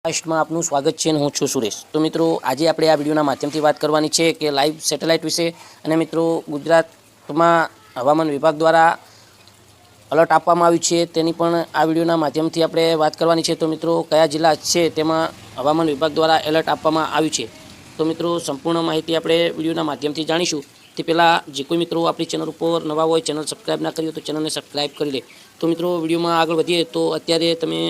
પોડકાસ્ટમાં આપનું સ્વાગત છે અને હું છું સુરેશ. તો મિત્રો, આજે આપણે આ વિડીયોના માધ્યમથી વાત કરવાની છે કે લાઈવ સેટેલાઇટ વિશે અને મિત્રો, ગુજરાતમાં હવામાન વિભાગ દ્વારા અલર્ટ આપવામાં આવ્યું છે. તેની પણ આ વિડીયોના માધ્યમથી આપણે વાત કરવાની છે. તો મિત્રો, કયા જિલ્લા છે તેમાં હવામાન વિભાગ દ્વારા એલર્ટ આપવામાં આવ્યું છે? તો મિત્રો, સંપૂર્ણ માહિતી આપણે વિડીયોના માધ્યમથી જાણીશું. તે પહેલાં, જે કોઈ મિત્રો આપણી ચેનલ ઉપર નવા હોય, ચેનલ સબસ્ક્રાઈબ ના કરી તો ચેનલને સબસ્ક્રાઈબ કરી લે. તો મિત્રો, વિડીયોમાં આગળ વધીએ તો અત્યારે તમે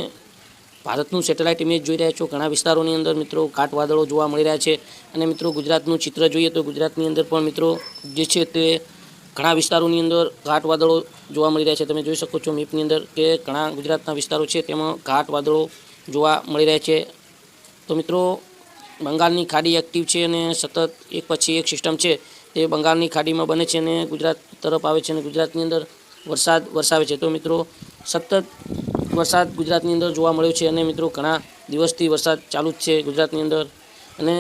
ભારતનું સેટેલાઇટ ઇમેજ જોઈ રહ્યા છો. ઘણા વિસ્તારોની અંદર મિત્રો ઘાટ વાદળો જોવા મળી રહ્યા છે. અને મિત્રો ગુજરાતનું ચિત્ર જોઈએ તો ગુજરાતની અંદર પણ મિત્રો જે છે તે ઘણા વિસ્તારોની અંદર ઘાટ વાદળો જોવા મળી રહ્યા છે. તમે જોઈ શકો છો મેપની અંદર કે ઘણા ગુજરાતના વિસ્તારો છે તેમાં ઘાટ વાદળો જોવા મળી રહ્યા છે. તો મિત્રો બંગાળની ખાડી એક્ટિવ છે અને સતત એક પછી એક સિસ્ટમ છે. તે બંગાળની ખાડીમાં બને છે અને ગુજરાત તરફ આવે છે અને ગુજરાતની અંદર વરસાદ વરસાવે છે. તો મિત્રો સતત વરસાદ ગુજરાતની અંદર જોવા મળ્યો છે અને મિત્રો ઘણા દિવસથી વરસાદ ચાલુ જ છે ગુજરાતની અંદર. અને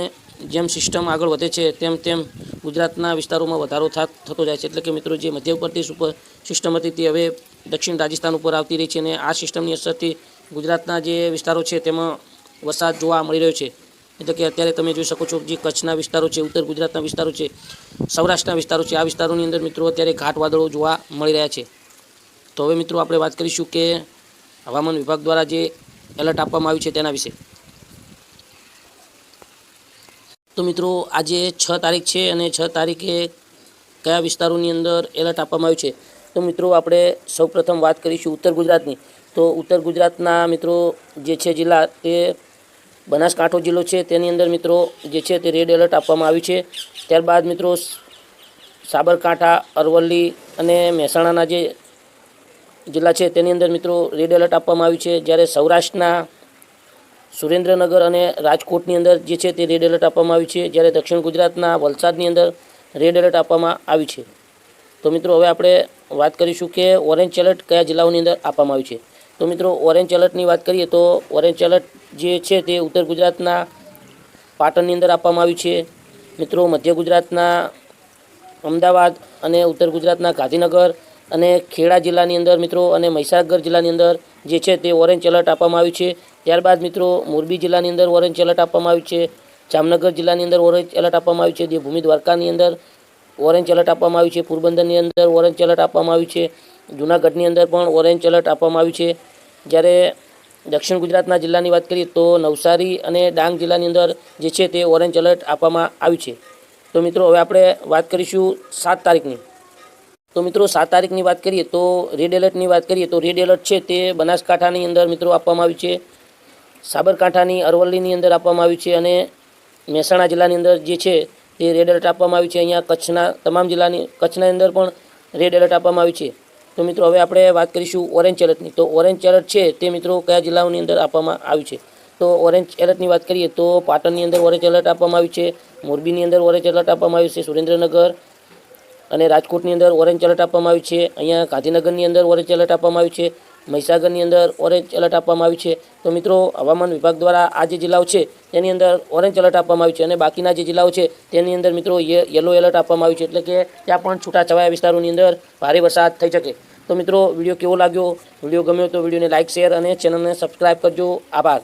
જેમ સિસ્ટમ આગળ વધે છે તેમ તેમ ગુજરાતના વિસ્તારોમાં વધારો થતો જાય છે. એટલે કે મિત્રો જે મધ્યપ્રદેશ ઉપર સિસ્ટમ હતી તે હવે દક્ષિણ રાજસ્થાન ઉપર આવતી રહી છે અને આ સિસ્ટમની અસરથી ગુજરાતના જે વિસ્તારો છે તેમાં વરસાદ જોવા મળી રહ્યો છે. એટલે કે અત્યારે તમે જોઈ શકો છો જે કચ્છના વિસ્તારો છે, ઉત્તર ગુજરાતના વિસ્તારો છે, સૌરાષ્ટ્રના વિસ્તારો છે, આ વિસ્તારોની અંદર મિત્રો અત્યારે ઘાટ વાદળો જોવા મળી રહ્યા છે. તો હવે મિત્રો આપણે વાત કરીશું કે હવામાન વિભાગ દ્વારા જે એલર્ટ આપવામાં આવ્યું છે તેના વિશે. તો મિત્રો, આજે છ તારીખ છે અને છ તારીખે કયા વિસ્તારોની અંદર એલર્ટ આપવામાં આવ્યું છે? તો મિત્રો, આપણે સૌપ્રથમ વાત કરીશું ઉત્તર ગુજરાતની. તો ઉત્તર ગુજરાતના મિત્રો, જે છે જિલ્લા, તે બનાસકાંઠો જિલ્લો છે. તેની અંદર મિત્રો, જે છે તે રેડ એલર્ટ આપવામાં આવ્યું છે. ત્યારબાદ મિત્રો, સાબરકાંઠા, અરવલ્લી અને મહેસાણાના જે જિલ્લા છે, તેની અંદર મિત્રો રેડ એલર્ટ આપવામાં આવ્યું છે. જ્યારે સૌરાષ્ટ્રના સુરેન્દ્રનગર અને રાજકોટની અંદર જે છે તે રેડ એલર્ટ આપવામાં આવ્યું છે. જ્યારે દક્ષિણ ગુજરાતના વલસાડની અંદર રેડ એલર્ટ આપવામાં આવ્યું છે. તો મિત્રો, હવે આપણે વાત કરીશું કે ઓરેન્જ એલર્ટ કયા જિલ્લાઓની અંદર આપવામાં આવ્યું છે. તો મિત્રો, ઓરેન્જ એલર્ટની વાત કરીએ તો ઓરેન્જ એલર્ટ જે છે તે ઉત્તર ગુજરાતના પાટણની અંદર આપવામાં આવ્યું છે. મિત્રો, મધ્ય ગુજરાતના અમદાવાદ અને ઉત્તર ગુજરાતના ગાંધીનગર અને ખેડા જિલ્લાની અંદર મિત્રો અને મહીસાગર જિલ્લાની અંદર જે છે તે ઓરેન્જ એલર્ટ આપવામાં આવ્યું છે. ત્યારબાદ મિત્રો મોરબી જિલ્લાની અંદર ઓરેન્જ એલર્ટ આપવામાં આવ્યું છે. જામનગર જિલ્લાની અંદર ઓરેન્જ એલર્ટ આપવામાં આવ્યું છે. દેવભૂમિ દ્વારકાની અંદર ઓરેન્જ એલર્ટ આપવામાં આવ્યું છે. પોરબંદરની અંદર ઓરેન્જ એલર્ટ આપવામાં આવ્યું છે. જૂનાગઢની અંદર પણ ઓરેન્જ એલર્ટ આપવામાં આવ્યું છે. જ્યારે દક્ષિણ ગુજરાતના જિલ્લાની વાત કરીએ તો નવસારી અને ડાંગ જિલ્લાની અંદર જે છે તે ઓરેન્જ એલર્ટ આપવામાં આવ્યું છે. તો મિત્રો હવે આપણે વાત કરીશું સાત તારીખની. તો મિત્રો, સાત તારીખની વાત કરીએ તો રેડ એલર્ટની વાત કરીએ તો રેડ એલર્ટ છે તે બનાસકાંઠાની અંદર મિત્રો આપવામાં આવ્યું છે. સાબરકાંઠાની, અરવલ્લીની અંદર આપવામાં આવ્યું છે અને મહેસાણા જિલ્લાની અંદર જે છે તે રેડ એલર્ટ આપવામાં આવ્યું છે. અહીંયા કચ્છના, તમામ જિલ્લાની, કચ્છના અંદર પણ રેડ એલર્ટ આપવામાં આવ્યું છે. તો મિત્રો, હવે આપણે વાત કરીશું ઓરેન્જ એલર્ટની તો ઓરેન્જ એલર્ટ છે તે મિત્રો કયા જિલ્લાઓની અંદર આપવામાં આવ્યું છે? તો ઓરેન્જ એલર્ટની વાત કરીએ તો પાટણની અંદર ઓરેન્જ એલર્ટ આપવામાં આવ્યું છે. મોરબીની અંદર ઓરેન્જ એલર્ટ આપવામાં આવ્યું છે. સુરેન્દ્રનગર અને રાજકોટની અંદર ઓરેન્જ એલર્ટ આપવામાં આવ્યું છે. અહીંયા ગાંધીનગરની અંદર ઓરેન્જ એલર્ટ આપવામાં આવ્યું છે. મહીસાગરની અંદર ઓરેન્જ એલર્ટ આપવામાં આવ્યું છે. તો મિત્રો, હવામાન વિભાગ દ્વારા આ જે જિલ્લાઓ છે, તેની અંદર ઓરેન્જ એલર્ટ આપવામાં આવ્યું છે અને બાકીના જે જિલ્લાઓ છે, તેની અંદર મિત્રો યલો એલર્ટ આપવામાં આવ્યું છે. એટલે કે ત્યાં પણ છૂટાછવાયા વિસ્તારોની અંદર ભારે વરસાદ થઈ શકે. તો મિત્રો, વીડિયો કેવો લાગ્યો? વીડિયો ગમ્યો તો વિડીયોને લાઇક શેર અને ચેનલને સબસ્ક્રાઈબ કરજો. આભાર.